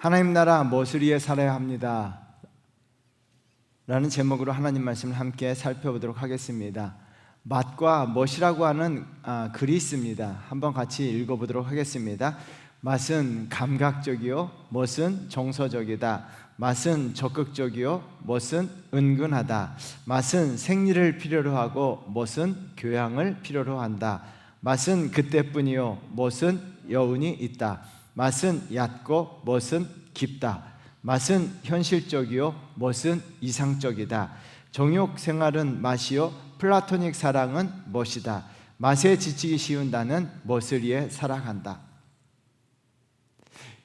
하나님 나라 무엇을 위해 살아야 합니다. 라는 제목으로 하나님 말씀을 함께 살펴보도록 하겠습니다. 맛과 멋이라고 하는 아, 글이 있습니다. 한번 같이 읽어보도록 하겠습니다. 맛은 감각적이요, 멋은 정서적이다. 맛은 적극적이요, 멋은 은근하다. 맛은 생리를 필요로 하고, 멋은 교양을 필요로 한다. 맛은 그때뿐이요, 멋은 여운이 있다. 맛은 얕고, 멋은 깊다. 맛은 현실적이요, 멋은 이상적이다. 정욕 생활은 맛이요, 플라토닉 사랑은 멋이다. 맛에 지치기 쉬운 나는 멋을 위해 살아간다.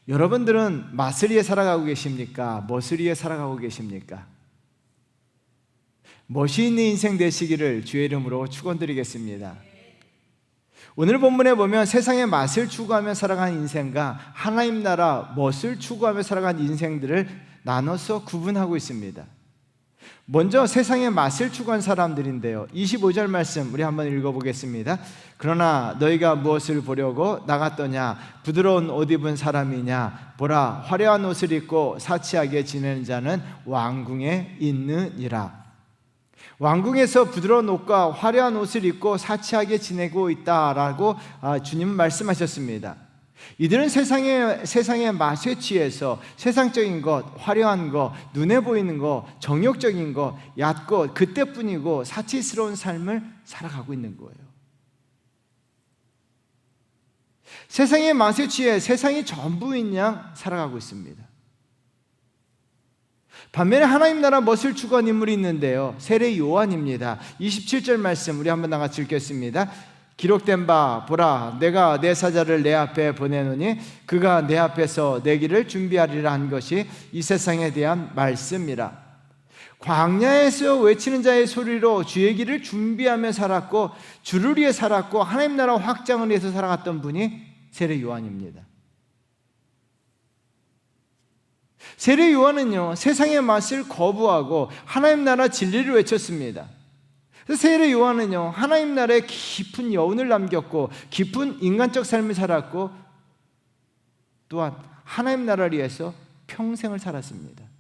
여러분들은 맛을 위해 살아가고 계십니까? 멋을 위해 살아가고 계십니까? 멋이 있는 인생 되시기를 주의 이름으로 축원드리겠습니다. 오늘 본문에 보면 세상의 맛을 추구하며 살아가는 인생과 하나님 나라 멋을 추구하며 살아가는 인생들을 나눠서 구분하고 있습니다. 먼저 세상의 맛을 추구한 사람들인데요. 25절 말씀 우리 한번 읽어보겠습니다. 그러나 너희가 무엇을 보려고 나갔더냐? 부드러운 옷 입은 사람이냐? 보라, 화려한 옷을 입고 사치하게 지내는 자는 왕궁에 있느니라. 왕궁에서 부드러운 옷과 화려한 옷을 입고 사치하게 지내고 있다라고 아, 주님 말씀하셨습니다. 이들은 세상의 세상의 맛에 취해서 세상적인 것, 화려한 것, 눈에 보이는 것, 정욕적인 것, 얕고 그때뿐이고 사치스러운 삶을 살아가고 있는 거예요. 세상의 맛에 취해 세상이 전부인 양 살아가고 있습니다. 반면에 하나님 나라 멋을 추구한 인물이 있는데요. 세례 요한입니다. 27절 말씀 우리 한번 나같이 읽겠습니다. 기록된 바 보라 내가 내 사자를 내 앞에 보내노니 그가 내 앞에서 내 길을 준비하리라 한 것이 이 세상에 대한 말씀이라 광야에서 외치는 자의 소리로 주의 길을 준비하며 살았고 주를 위해 살았고 하나님 나라 확장을 위해서 살아갔던 분이 세례 요한입니다. 세례 요한은요 세상의 맛을 거부하고 하나님 나라 진리를 외쳤습니다. 세례 요한은요 하나님 나라에 깊은 여운을 남겼고 깊은 인간적 삶을 살았고 또한 하나님 나라를 위해서 평생을 살았습니다.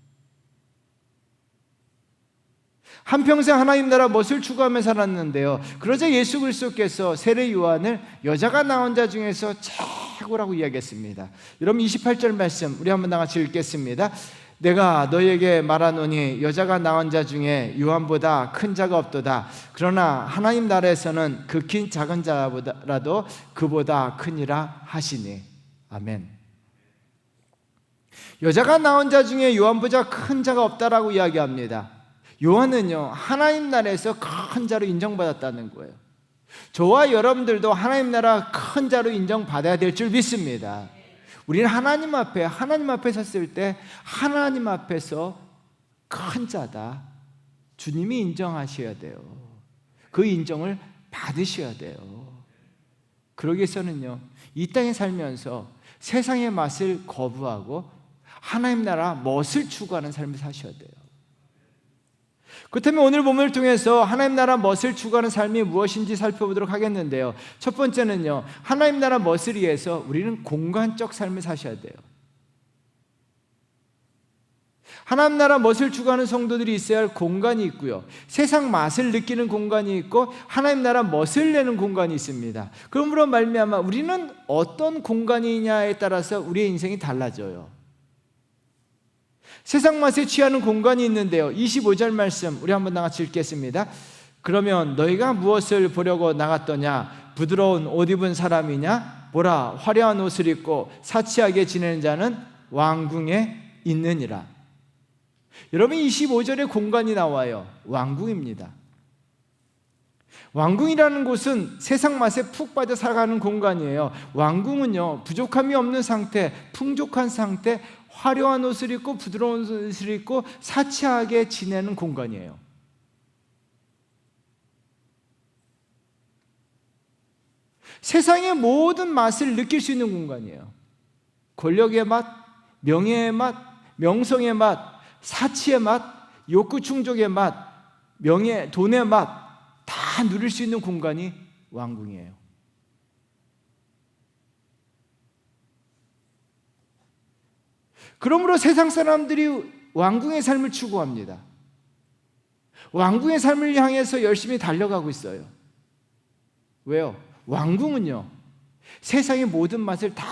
한평생 하나님 나라 멋을 추구하며 살았는데요. 그러자 예수 그리스도께서 세례 요한을 여자가 나온 자 중에서 최고라고 이야기했습니다. 여러분 28절 말씀 우리 한번 같이 읽겠습니다. 내가 너에게 말하노니 여자가 낳은 자 중에 요한보다 큰 자가 없도다. 그러나 하나님 나라에서는 극히 작은 자보다라도 그보다 크니라 하시니. 아멘. 여자가 낳은 자 중에 요한보다 큰 자가 없다라고 이야기합니다. 요한은요 하나님 나라에서 큰 자로 인정받았다는 거예요. 저와 여러분들도 하나님 나라 큰 자로 인정받아야 될 줄 믿습니다. 우리는 하나님 앞에 하나님 앞에 섰을 때 하나님 앞에서 큰 자다. 주님이 인정하셔야 돼요. 그 인정을 받으셔야 돼요. 그러기 위해서는요. 이 땅에 살면서 세상의 맛을 거부하고 하나님 나라 멋을 추구하는 삶을 사셔야 돼요. 그렇다면 오늘 본문을 통해서 하나님 나라 멋을 추구하는 삶이 무엇인지 살펴보도록 하겠는데요. 첫 번째는요. 하나님 나라 멋을 위해서 우리는 공간적 삶을 사셔야 돼요. 하나님 나라 멋을 추구하는 성도들이 있어야 할 공간이 있고요. 세상 맛을 느끼는 공간이 있고 하나님 나라 멋을 내는 공간이 있습니다. 그러므로 말미암아 우리는 어떤 공간이냐에 따라서 우리의 인생이 달라져요. 세상 맛에 취하는 공간이 있는데요. 25절 말씀 우리 한번 나같이 읽겠습니다. 그러면 너희가 무엇을 보려고 나갔더냐? 부드러운 옷 입은 사람이냐? 보라 화려한 옷을 입고 사치하게 지내는 자는 왕궁에 있느니라. 여러분 25절에 공간이 나와요. 왕궁입니다. 왕궁이라는 곳은 세상 맛에 푹 빠져 살아가는 공간이에요. 왕궁은요, 부족함이 없는 상태, 풍족한 상태, 화려한 옷을 입고 부드러운 옷을 입고 사치하게 지내는 공간이에요. 세상의 모든 맛을 느낄 수 있는 공간이에요. 권력의 맛, 명예의 맛, 명성의 맛, 사치의 맛, 욕구 충족의 맛, 명예, 돈의 맛 다 누릴 수 있는 공간이 왕궁이에요. 그러므로 세상 사람들이 왕궁의 삶을 추구합니다. 왕궁의 삶을 향해서 열심히 달려가고 있어요. 왜요? 왕궁은요, 세상의 모든 맛을 다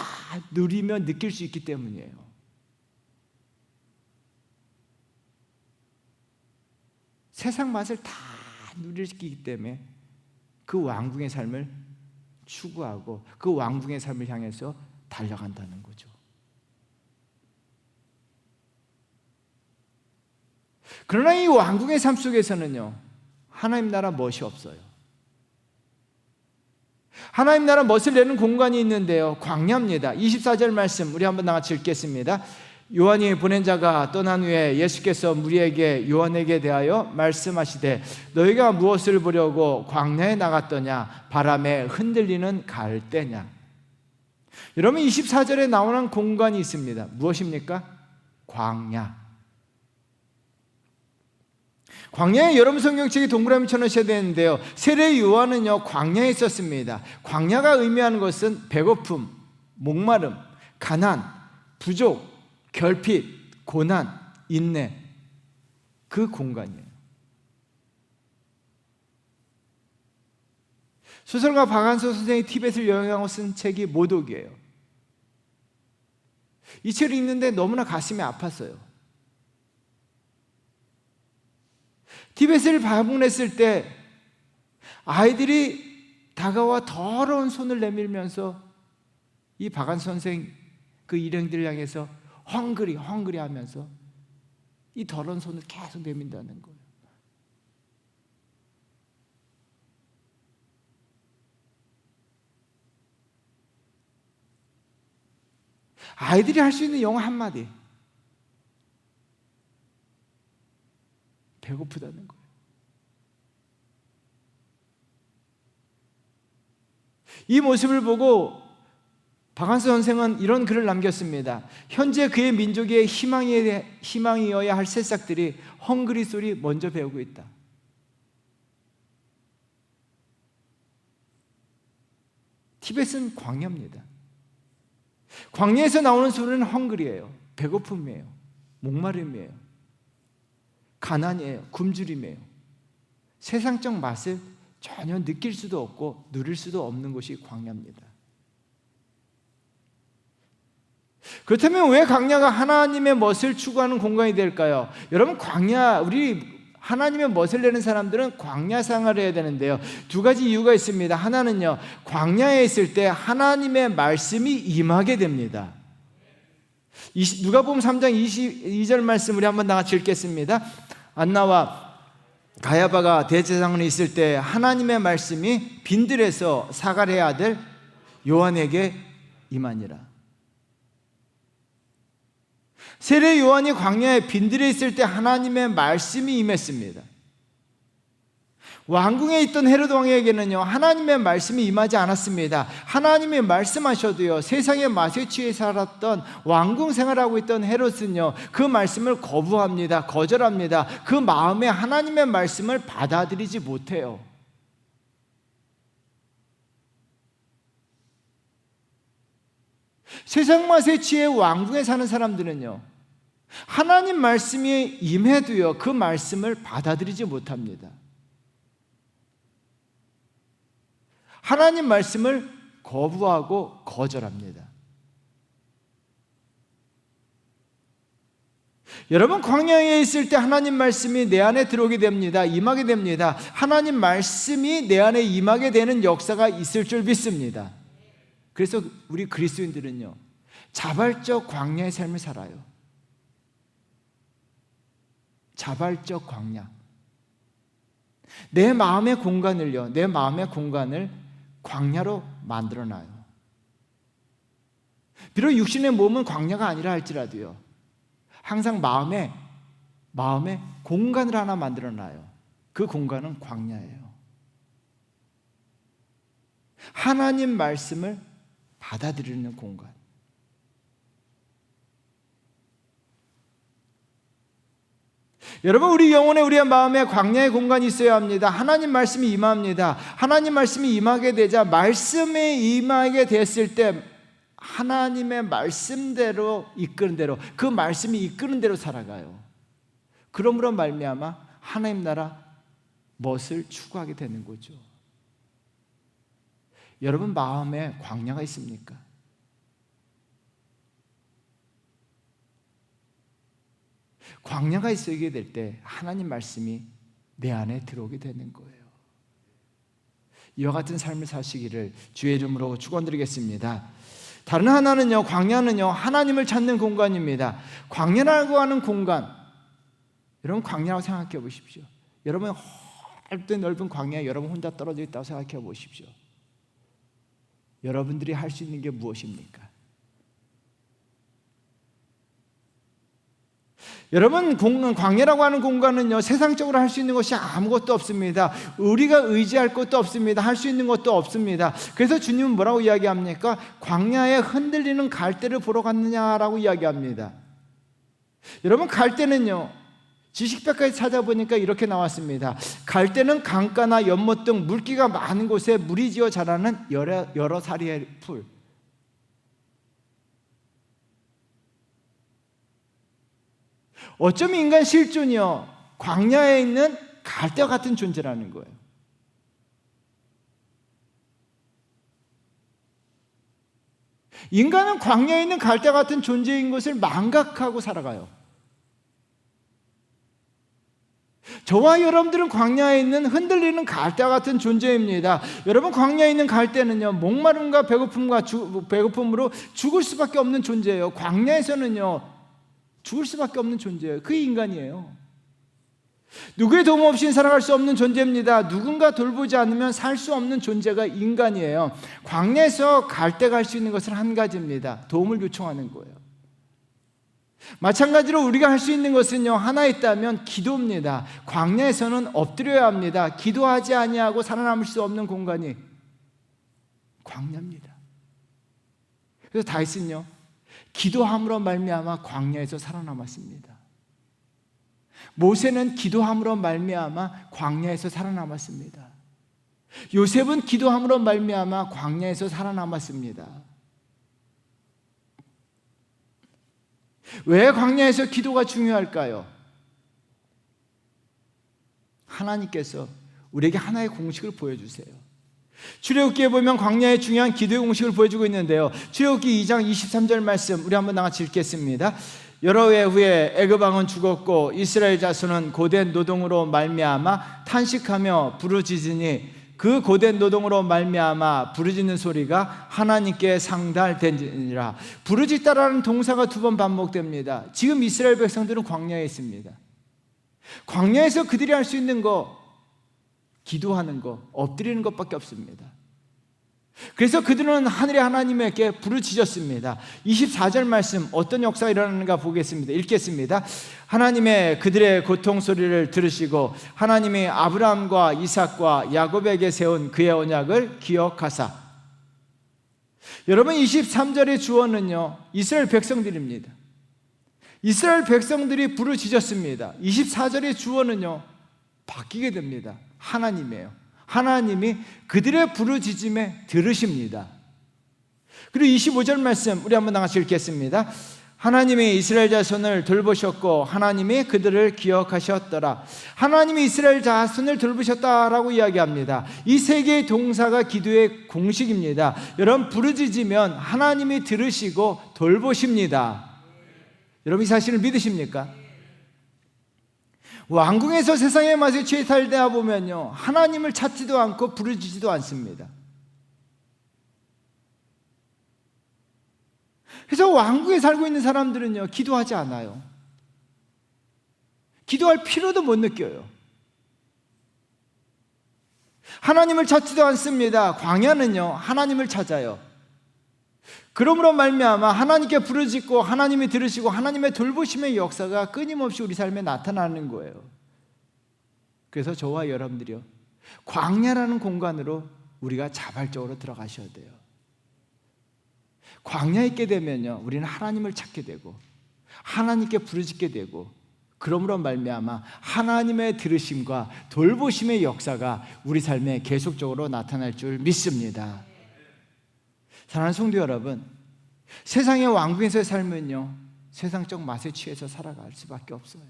누리며 느낄 수 있기 때문이에요. 세상 맛을 다 누릴 수 있기 때문에 그 왕궁의 삶을 추구하고 그 왕궁의 삶을 향해서 달려간다는 거죠. 그러나 이 왕궁의 삶 속에서는요, 하나님 나라 멋이 없어요. 하나님 나라 멋을 내는 공간이 있는데요, 광야입니다. 24절 말씀, 우리 한번 나같이 읽겠습니다. 요한이 보낸 자가 떠난 후에 예수께서 무리에게 요한에게 대하여 말씀하시되 너희가 무엇을 보려고 광야에 나갔더냐 바람에 흔들리는 갈대냐 여러분 24절에 나오는 공간이 있습니다 무엇입니까? 광야 광야에 여러분 성경책에 동그라미 쳐놓으셔야 되는데요 세례 요한은요 광야에 있었습니다 광야가 의미하는 것은 배고픔, 목마름, 가난, 부족 결핍, 고난, 인내 그 공간이에요. 소설가 박한서 선생이 티벳을 여행하고 쓴 책이 모독이에요. 이 책을 읽는데 너무나 가슴이 아팠어요. 티벳을 방문했을 때 아이들이 다가와 더러운 손을 내밀면서 이 박한 선생 그 일행들을 향해서 헝그리 헝그리 하면서 이 더러운 손을 계속 내민다는 거예요. 아이들이 할 수 있는 영어 한마디. 배고프다는 거예요. 이 모습을 보고 박한수 선생은 이런 글을 남겼습니다. 현재 그의 민족의 희망이, 희망이어야 할 새싹들이 헝그리 소리 먼저 배우고 있다. 티벳은 광야입니다. 광야에서 나오는 소리는 헝그리예요. 배고픔이에요. 목마름이에요. 가난이에요. 굶주림이에요. 세상적 맛을 전혀 느낄 수도 없고 누릴 수도 없는 곳이 광야입니다. 그렇다면 왜 광야가 하나님의 멋을 추구하는 공간이 될까요? 여러분 광야 우리 하나님의 멋을 내는 사람들은 광야 생활을 해야 되는데요. 두 가지 이유가 있습니다. 하나는요. 광야에 있을 때 하나님의 말씀이 임하게 됩니다. 누가복음 3장 22절 말씀 우리 한번 다 같이 읽겠습니다. 안나와 가야바가 대제사장에 있을 때 하나님의 말씀이 빈들에서 사가랴 아들 요한에게 임하니라. 세례 요한이 광야에 빈들에 있을 때 하나님의 말씀이 임했습니다. 왕궁에 있던 헤로드 왕에게는요 하나님의 말씀이 임하지 않았습니다. 하나님이 말씀하셔도요 세상의 맛에 취해 살았던 왕궁 생활하고 있던 헤롯은요 그 말씀을 거부합니다. 거절합니다. 그 마음에 하나님의 말씀을 받아들이지 못해요. 세상 맛에 취해 왕궁에 사는 사람들은요 하나님 말씀이 임해도요, 그 말씀을 받아들이지 못합니다. 하나님 말씀을 거부하고 거절합니다. 여러분 광야에 있을 때 하나님 말씀이 내 안에 들어오게 됩니다. 임하게 됩니다. 하나님 말씀이 내 안에 임하게 되는 역사가 있을 줄 믿습니다. 그래서 우리 그리스도인들은요. 자발적 광야의 삶을 살아요. 자발적 광야. 내 마음의 공간을요, 내 마음의 공간을 광야로 만들어 놔요. 비록 육신의 몸은 광야가 아니라 할지라도요, 항상 마음에, 마음에 공간을 하나 만들어 놔요. 그 공간은 광야예요. 하나님 말씀을 받아들이는 공간. 여러분 우리 영혼에 우리의 마음에 광야의 공간이 있어야 합니다. 하나님 말씀이 임합니다. 하나님 말씀이 임하게 되자 말씀에 임하게 됐을 때 하나님의 말씀대로 이끄는 대로 그 말씀이 이끄는 대로 살아가요. 그러므로 말미암아 하나님 나라 멋을 추구하게 되는 거죠. 여러분 마음에 광야가 있습니까? 광야가 있게 될 때 하나님 말씀이 내 안에 들어오게 되는 거예요. 이와 같은 삶을 사시기를 주의 이름으로 축원드리겠습니다. 다른 하나는요, 광야는요, 하나님을 찾는 공간입니다. 광야라고 하는 공간, 여러분 광야라고 생각해 보십시오. 여러분 할때 넓은 광야에 여러분 혼자 떨어져 있다고 생각해 보십시오. 여러분들이 할 수 있는 게 무엇입니까? 여러분 공, 광야라고 하는 공간은요 세상적으로 할 수 있는 것이 아무것도 없습니다. 우리가 의지할 것도 없습니다. 할 수 있는 것도 없습니다. 그래서 주님은 뭐라고 이야기합니까? 광야에 흔들리는 갈대를 보러 갔느냐라고 이야기합니다. 여러분 갈대는요 지식백과에 찾아보니까 이렇게 나왔습니다. 갈대는 강가나 연못 등 물기가 많은 곳에 물이 지어 자라는 여러, 여러 사리의 풀. 어쩌면 인간 실존이요. 광야에 있는 갈대와 같은 존재라는 거예요. 인간은 광야에 있는 갈대 같은 존재인 것을 망각하고 살아가요. 저와 여러분들은 광야에 있는 흔들리는 갈대 같은 존재입니다. 여러분 광야에 있는 갈대는요 목마름과 배고픔과 주, 배고픔으로 죽을 수밖에 없는 존재예요. 광야에서는요 죽을 수밖에 없는 존재예요. 그 인간이에요. 누구의 도움 없이 살아갈 수 없는 존재입니다. 누군가 돌보지 않으면 살 수 없는 존재가 인간이에요. 광야에서 갈대 갈수 있는 것은 한 가지입니다. 도움을 요청하는 거예요. 마찬가지로 우리가 할 수 있는 것은요 하나 있다면 기도입니다. 광야에서는 엎드려야 합니다. 기도하지 아니하고 살아남을 수 없는 공간이 광야입니다. 그래서 다윗은요 기도함으로 말미암아 광야에서 살아남았습니다. 모세는 기도함으로 말미암아 광야에서 살아남았습니다. 요셉은 기도함으로 말미암아 광야에서 살아남았습니다. 왜 광야에서 기도가 중요할까요? 하나님께서 우리에게 하나의 공식을 보여주세요. 출애굽기에 보면 광야의 중요한 기도의 공식을 보여주고 있는데요. 출애굽기 2장 23절 말씀 우리 한번 나같이 읽겠습니다. 여러 해 후에 애굽 왕은 죽었고 이스라엘 자손은 고된 노동으로 말미암아 탄식하며 부르짖으니 그 고된 노동으로 말미암아 부르짖는 소리가 하나님께 상달되니라. 부르짖다라는 동사가 두 번 반복됩니다. 지금 이스라엘 백성들은 광야에 있습니다. 광야에서 그들이 할 수 있는 거 기도하는 거, 엎드리는 것밖에 없습니다. 그래서 그들은 하늘의 하나님에게 부르짖었습니다. 24절 말씀 어떤 역사가 일어나는가 보겠습니다. 읽겠습니다. 하나님의 그들의 고통 소리를 들으시고 하나님이 아브라함과 이삭과 야곱에게 세운 그의 언약을 기억하사 여러분 23절의 주어는요. 이스라엘 백성들입니다. 이스라엘 백성들이 부르짖었습니다. 24절의 주어는요. 바뀌게 됩니다. 하나님이에요. 하나님이 그들의 부르짖음에 들으십니다. 그리고 25절 말씀 우리 한번 나같이 읽겠습니다. 하나님이 이스라엘 자손을 돌보셨고 하나님이 그들을 기억하셨더라. 하나님이 이스라엘 자손을 돌보셨다라고 이야기합니다. 이 세 개의 동사가 기도의 공식입니다. 여러분 부르짖으면 하나님이 들으시고 돌보십니다. 여러분 이 사실을 믿으십니까? 왕궁에서 세상의 맛에 취해 살다 보면요. 하나님을 찾지도 않고 부르짖지도 않습니다. 그래서 왕궁에 살고 있는 사람들은요. 기도하지 않아요. 기도할 필요도 못 느껴요. 하나님을 찾지도 않습니다. 광야는요. 하나님을 찾아요. 그러므로 말미암아 하나님께 부르짖고 하나님이 들으시고 하나님의 돌보심의 역사가 끊임없이 우리 삶에 나타나는 거예요. 그래서 저와 여러분들이요. 광야라는 공간으로 우리가 자발적으로 들어가셔야 돼요. 광야에 있게 되면요. 우리는 하나님을 찾게 되고 하나님께 부르짖게 되고 그러므로 말미암아 하나님의 들으심과 돌보심의 역사가 우리 삶에 계속적으로 나타날 줄 믿습니다. 사랑하는 성도 여러분, 세상의 왕궁에서의 삶은요, 세상적 맛에 취해서 살아갈 수밖에 없어요.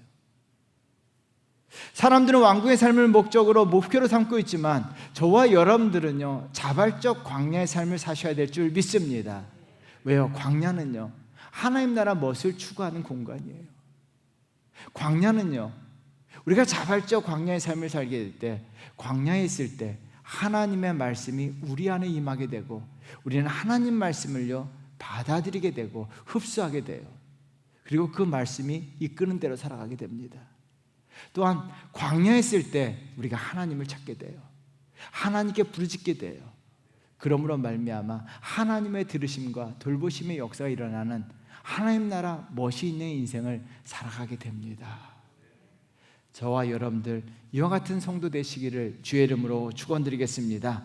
사람들은 왕궁의 삶을 목적으로 목표로 삼고 있지만 저와 여러분들은요 자발적 광야의 삶을 사셔야 될 줄 믿습니다. 왜요? 광야는요 하나님 나라 멋을 추구하는 공간이에요. 광야는요 우리가 자발적 광야의 삶을 살게 될 때 광야에 있을 때 하나님의 말씀이 우리 안에 임하게 되고 우리는 하나님 말씀을요 받아들이게 되고 흡수하게 돼요. 그리고 그 말씀이 이끄는 대로 살아가게 됩니다. 또한 광야에 있을 때 우리가 하나님을 찾게 돼요. 하나님께 부르짖게 돼요. 그러므로 말미암아 하나님의 들으심과 돌보심의 역사가 일어나는 하나님 나라 멋이 있는 인생을 살아가게 됩니다. 저와 여러분들 이와 같은 성도 되시기를 주의 이름으로 축원드리겠습니다.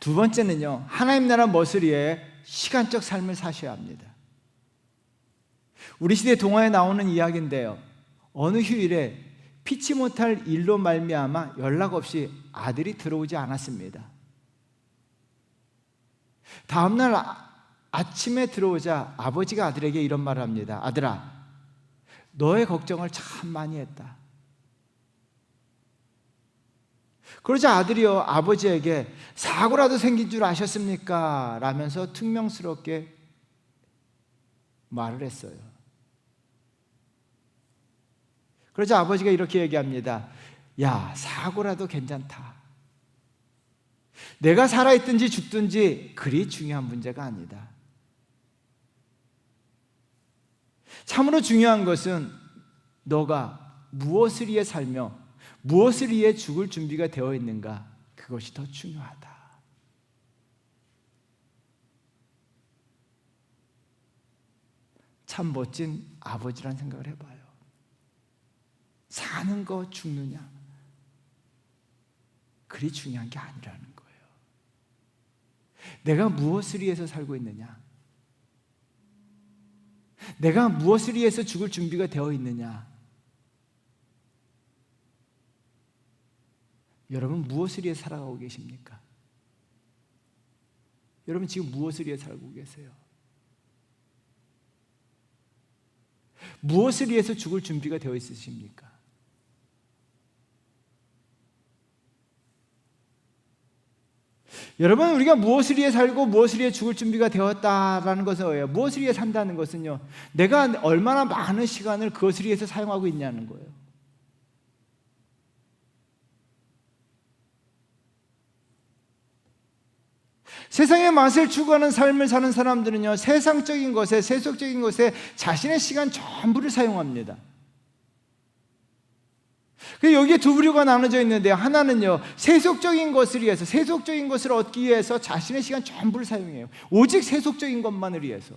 두 번째는요. 하나님 나라 위해 시간적 삶을 사셔야 합니다. 우리 시대 동화에 나오는 이야기인데요. 어느 휴일에 피치 못할 일로 말미암아 연락 없이 아들이 들어오지 않았습니다. 다음 날 아, 아침에 들어오자 아버지가 아들에게 이런 말을 합니다. 아들아, 너의 걱정을 참 많이 했다. 그러자 아들이요 아버지에게 사고라도 생긴 줄 아셨습니까? 라면서 퉁명스럽게 말을 했어요. 그러자 아버지가 이렇게 얘기합니다. 야, 사고라도 괜찮다. 내가 살아있든지 죽든지 그리 중요한 문제가 아니다. 참으로 중요한 것은 너가 무엇을 위해 살며 무엇을 위해 죽을 준비가 되어 있는가 그것이 더 중요하다. 참 멋진 아버지란 생각을 해봐요. 사는 거 죽느냐 그리 중요한 게 아니라는 거예요. 내가 무엇을 위해서 살고 있느냐? 내가 무엇을 위해서 죽을 준비가 되어 있느냐? 여러분 무엇을 위해 살아가고 계십니까? 여러분 지금 무엇을 위해 살고 계세요? 무엇을 위해서 죽을 준비가 되어 있으십니까? 여러분 우리가 무엇을 위해 살고 무엇을 위해 죽을 준비가 되었다라는 것은 뭐예요? 무엇을 위해 산다는 것은요. 내가 얼마나 많은 시간을 그것을 위해서 사용하고 있냐는 거예요. 세상의 맛을 추구하는 삶을 사는 사람들은요, 세상적인 것에, 세속적인 것에 자신의 시간 전부를 사용합니다. 그 여기에 두 부류가 나눠져 있는데 하나는요 세속적인 것을 위해서 세속적인 것을 얻기 위해서 자신의 시간 전부를 사용해요. 오직 세속적인 것만을 위해서.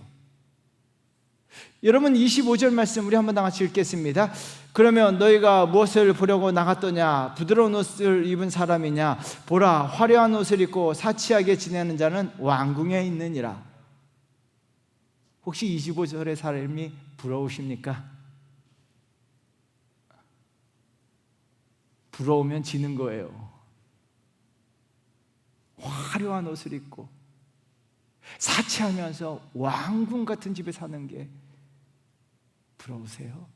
여러분 25절 말씀 우리 한번 다 같이 읽겠습니다. 그러면 너희가 무엇을 보려고 나갔더냐? 부드러운 옷을 입은 사람이냐? 보라 화려한 옷을 입고 사치하게 지내는 자는 왕궁에 있느니라. 혹시 25절의 사람이 부러우십니까? 부러우면 지는 거예요. 화려한 옷을 입고 사치하면서 왕궁 같은 집에 사는 게 부러우세요?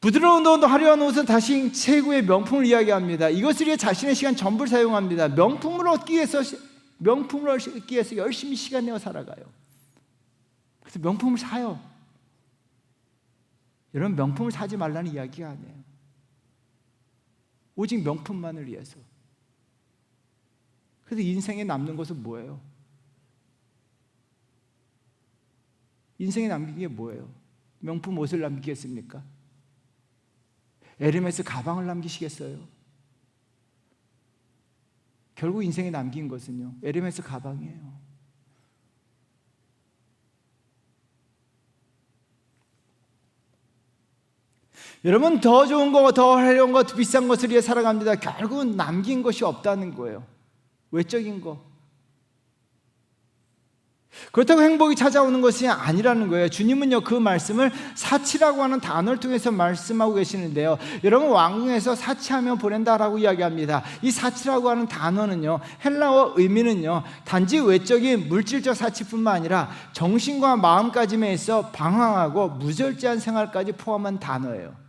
부드러운 옷, 화려한 옷은 다시 최고의 명품을 이야기합니다. 이것을 위해 자신의 시간 전부를 사용합니다. 명품을 얻기 위해서 명품을 얻기 위해서 열심히 시간 내어 살아가요. 그래서 명품을 사요. 여러분 명품을 사지 말라는 이야기가 아니에요. 오직 명품만을 위해서. 그래서 인생에 남는 것은 뭐예요? 인생에 남긴 게 뭐예요? 명품 옷을 남기겠습니까? 에르메스 가방을 남기시겠어요? 결국 인생에 남긴 것은요, 에르메스 가방이에요. 여러분 더 좋은 거, 더 화려한 거, 더 비싼 것을 위해 살아갑니다. 결국은 남긴 것이 없다는 거예요. 외적인 거. 그렇다고 행복이 찾아오는 것이 아니라는 거예요. 주님은요, 그 말씀을 사치라고 하는 단어를 통해서 말씀하고 계시는데요. 여러분, 왕궁에서 사치하며 보낸다라고 이야기합니다. 이 사치라고 하는 단어는요, 헬라어 의미는요, 단지 외적인 물질적 사치뿐만 아니라 정신과 마음까지에 있어 방황하고 무절제한 생활까지 포함한 단어예요.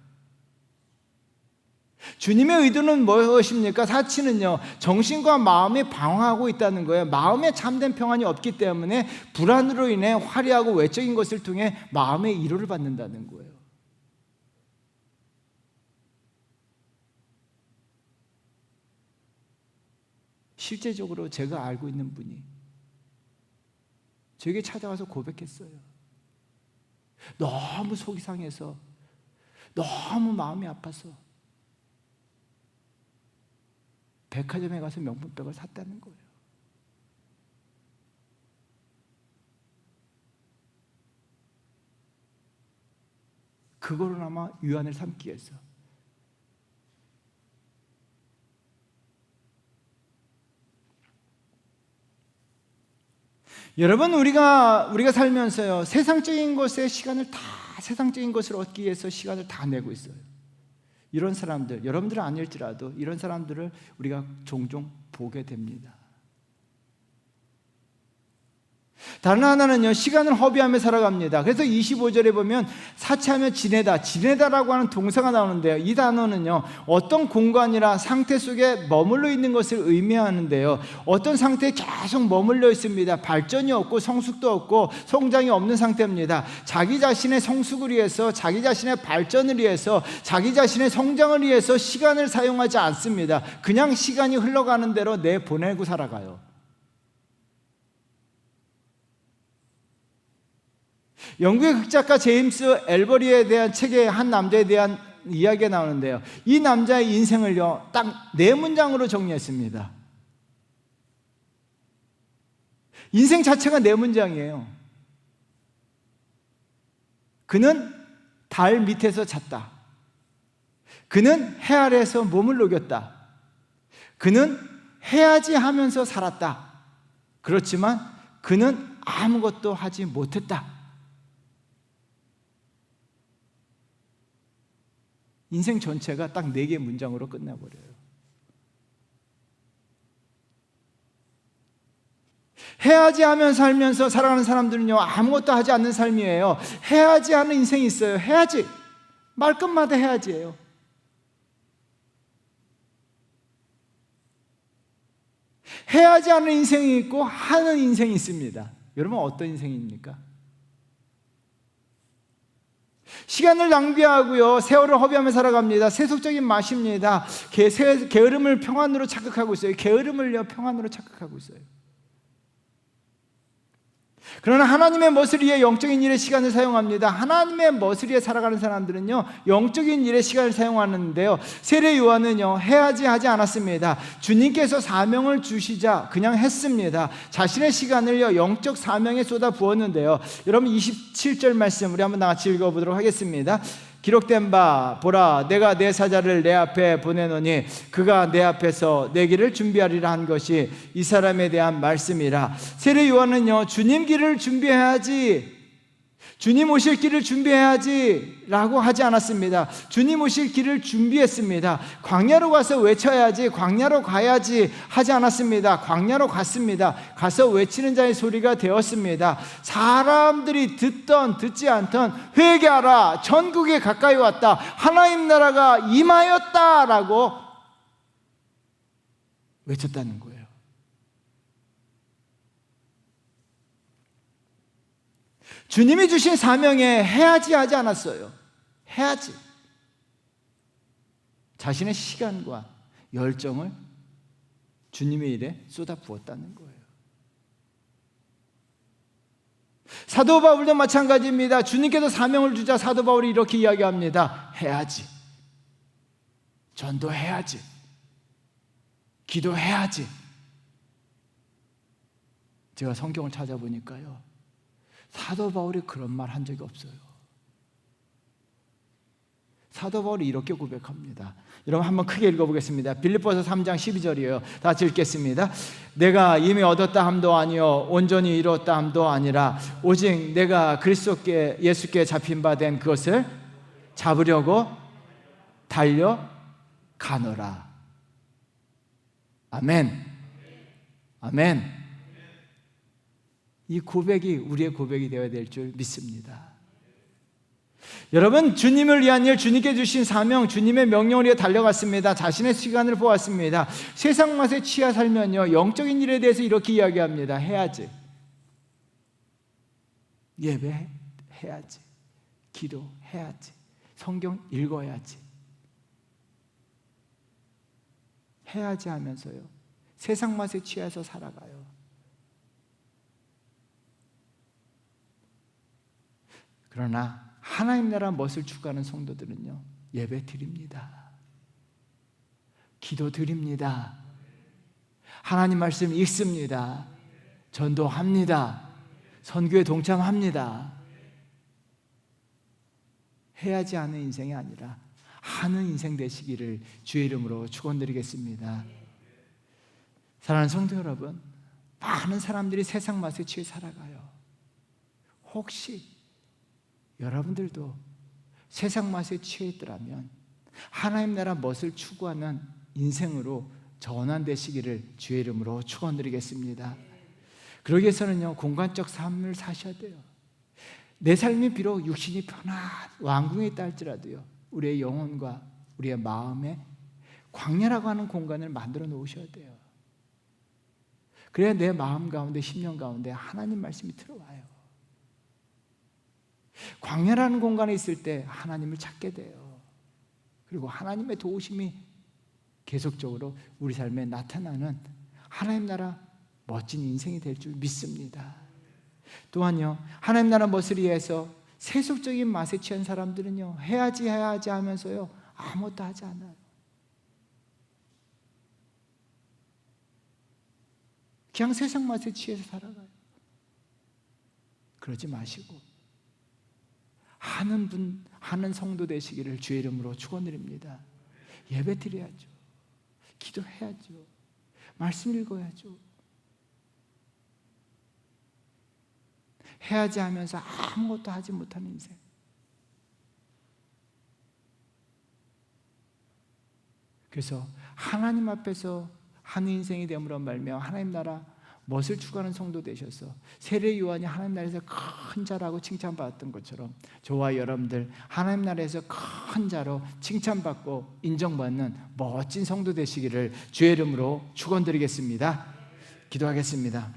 주님의 의도는 무엇입니까? 사치는요, 정신과 마음이 방황하고 있다는 거예요. 마음에 참된 평안이 없기 때문에 불안으로 인해 화려하고 외적인 것을 통해 마음의 위로를 받는다는 거예요. 실제적으로 제가 알고 있는 분이 저에게 찾아와서 고백했어요. 너무 속이 상해서, 너무 마음이 아파서, 백화점에 가서 명품백을 샀다는 거예요. 그거로나마 유한을 삼기 위해서 여러분 우리가 우리가 살면서요 세상적인 것에 시간을 다 세상적인 것을 얻기 위해서 시간을 다 내고 있어요. 이런 사람들, 여러분들은 아닐지라도 이런 사람들을 우리가 종종 보게 됩니다. 다른 하나는요, 시간을 허비하며 살아갑니다. 그래서 25절에 보면 사치하며 지내다, 지내다라고 하는 동사가 나오는데요. 이 단어는요, 어떤 공간이나 상태 속에 머물러 있는 것을 의미하는데요. 어떤 상태에 계속 머물러 있습니다. 발전이 없고 성숙도 없고 성장이 없는 상태입니다. 자기 자신의 성숙을 위해서, 자기 자신의 발전을 위해서, 자기 자신의 성장을 위해서 시간을 사용하지 않습니다. 그냥 시간이 흘러가는 대로 내보내고 살아가요. 영국의 극작가 제임스 엘버리에 대한 책에 한 남자에 대한 이야기가 나오는데요. 이 남자의 인생을요, 딱 네 문장으로 정리했습니다. 인생 자체가 네 문장이에요. 그는 달 밑에서 잤다. 그는 해 아래에서 몸을 녹였다. 그는 해야지 하면서 살았다. 그렇지만 그는 아무것도 하지 못했다. 인생 전체가 딱 네 개 문장으로 끝나버려요. 해야지 하면 살면서 살아가는 사람들은요, 아무것도 하지 않는 삶이에요. 해야지 하는 인생이 있어요. 해야지. 말끝마다 해야지예요. 해야지 하는 인생이 있고, 하는 인생이 있습니다. 여러분, 어떤 인생입니까? 시간을 낭비하고요. 세월을 허비하며 살아갑니다. 세속적인 맛입니다. 게, 세, 게으름을 평안으로 착각하고 있어요. 게으름을요, 평안으로 착각하고 있어요. 그러나 하나님의 멋을 위해 영적인 일에 시간을 사용합니다. 하나님의 멋을 위해 살아가는 사람들은요, 영적인 일에 시간을 사용하는데요. 세례 요한은요, 해야지 하지 않았습니다. 주님께서 사명을 주시자 그냥 했습니다. 자신의 시간을요, 영적 사명에 쏟아 부었는데요. 여러분 27절 말씀 우리 한번 같이 읽어보도록 하겠습니다. 기록된 바 보라 내가 내 사자를 내 앞에 보내노니 그가 내 앞에서 내 길을 준비하리라 한 것이 이 사람에 대한 말씀이라. 세례 요한은요 주님 길을 준비해야지 주님 오실 길을 준비해야지 라고 하지 않았습니다. 주님 오실 길을 준비했습니다. 광야로 가서 외쳐야지, 광야로 가야지 하지 않았습니다. 광야로 갔습니다. 가서 외치는 자의 소리가 되었습니다. 사람들이 듣던 듣지 않던 회개하라. 전국에 가까이 왔다. 하나님 나라가 임하였다 라고 외쳤다는 거예요. 주님이 주신 사명에 해야지 하지 않았어요. 해야지. 자신의 시간과 열정을 주님의 일에 쏟아 부었다는 거예요. 사도 바울도 마찬가지입니다. 주님께서 사명을 주자 사도 바울이 이렇게 이야기합니다. 해야지. 전도해야지. 기도해야지. 제가 성경을 찾아보니까요. 사도 바울이 그런 말 한 적이 없어요. 사도 바울이 이렇게 고백합니다. 여러분 한번 크게 읽어보겠습니다. 빌립보서 3장 12절이에요. 다 읽겠습니다. 내가 이미 얻었다 함도 아니요 온전히 이루었다 함도 아니라 오직 내가 그리스도께 예수께 잡힌 바 된 그것을 잡으려고 달려 가노라. 아멘. 아멘. 이 고백이 우리의 고백이 되어야 될 줄 믿습니다. 여러분 주님을 위한 일 주님께 주신 사명 주님의 명령을 위해 달려갔습니다. 자신의 시간을 보았습니다. 세상 맛에 취하 살면요 영적인 일에 대해서 이렇게 이야기합니다. 해야지. 예배 해야지. 기도 해야지. 성경 읽어야지. 해야지 하면서요 세상 맛에 취해서 살아가요 그러나 하나님 나라 멋을 추구하는 성도들은요 예배 드립니다. 기도 드립니다. 하나님 말씀 읽습니다. 전도합니다. 선교에 동참합니다. 해야지 하는 인생이 아니라 하는 인생 되시기를 주의 이름으로 축원드리겠습니다. 사랑하는 성도 여러분, 많은 사람들이 세상 맛에 취해 살아가요. 혹시 여러분들도 세상 맛에 취해 있더라면 하나님 나라 멋을 추구하는 인생으로 전환되시기를 주의 이름으로 축원드리겠습니다. 그러기 위해서는요 공간적 삶을 사셔야 돼요. 내 삶이 비록 육신이 편한 왕궁에 있다 할지라도요 우리의 영혼과 우리의 마음에 광야라고 하는 공간을 만들어 놓으셔야 돼요. 그래야 내 마음 가운데 심령 가운데 하나님 말씀이 들어와요. 광야라는 공간에 있을 때 하나님을 찾게 돼요. 그리고 하나님의 도우심이 계속적으로 우리 삶에 나타나는 하나님 나라 멋진 인생이 될 줄 믿습니다. 또한요, 하나님 나라 멋을 위해서 세속적인 맛에 취한 사람들은요, 해야지 해야지 하면서요, 아무것도 하지 않아요. 그냥 세상 맛에 취해서 살아가요. 그러지 마시고 하는 분, 하는 성도 되시기를 주의 이름으로 축원드립니다. 예배 드려야죠. 기도해야죠. 말씀 읽어야죠. 해야지 하면서 아무것도 하지 못하는 인생. 그래서 하나님 앞에서 하는 인생이 됨으로 말며 하나님 나라 멋을 추구하는 성도 되셔서 세례 요한이 하나님 나라에서 큰 자라고 칭찬받았던 것처럼 저와 여러분들 하나님 나라에서 큰 자로 칭찬받고 인정받는 멋진 성도 되시기를 주의 이름으로 축원드리겠습니다. 기도하겠습니다.